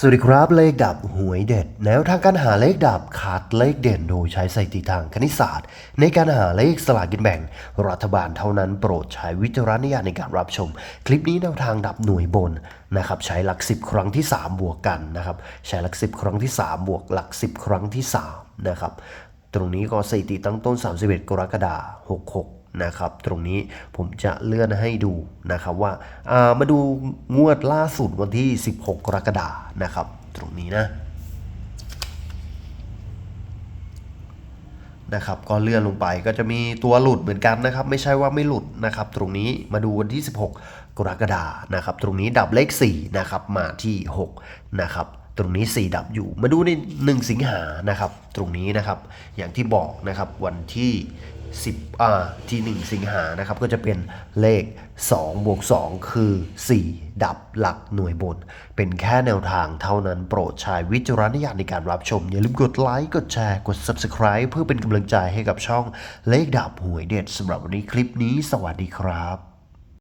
สวัสดีครับเลขดับหวยเด็ด แนวทางการหาเลขดับขาดเลขเด่นโดยใช้สถิติทางคณิตศาสตร์ ในการหาเลขสลากกินแบ่ง รัฐบาลเท่านั้นโปรดใช้วิจารณญาณในการรับชม คลิปนี้แนวทางดับหน่วยบนนะครับใช้หลัก 10 ครั้งที่ 3 บวกกันนะครับใช้หลัก 10 ครั้งที่ 3 บวกหลัก 10 ครั้งที่3นะครับตรงนี้ก็สถิติตั้งต้น 31 กรกฎาคม66 นะครับตรงนี้ผมจะเลื่อนให้ดูนะครับว่าามาดูงวดล่าสุดวันที่ 16 กรกฎานะครับ ตรงนี้นะนะครับก็เลื่อนลงไปก็จะมีตัวหลุดเหมือนกันนะครับ ไม่ใช่ว่าไม่หลุดนะครับ ตรงนี้มาดูวันที่ 16 กรกฎานะครับ ตรงนี้ดับเลข4นะครับมาที่6นะครับ ตรงนี้ 4 ดับอยู่ มาดูใน 1 สิงหานะครับ ตรงนี้นะครับ อย่างที่บอกนะครับวันที่ 10อ่าที่1สิงหานะครับ ก็จะเป็นเลข2บวก2คือ 4 ดับหลักหน่วยบน เป็นแค่แนวทางเท่านั้นโปรดใช้วิจารณญาณในการรับชม อย่าลืมกดไลค์กดแชร์กด Subscribe เพื่อเป็นกำลังใจให้กับช่องเลขดับหวยเด็ดสำหรับวันนี้คลิปนี้ สวัสดีครับ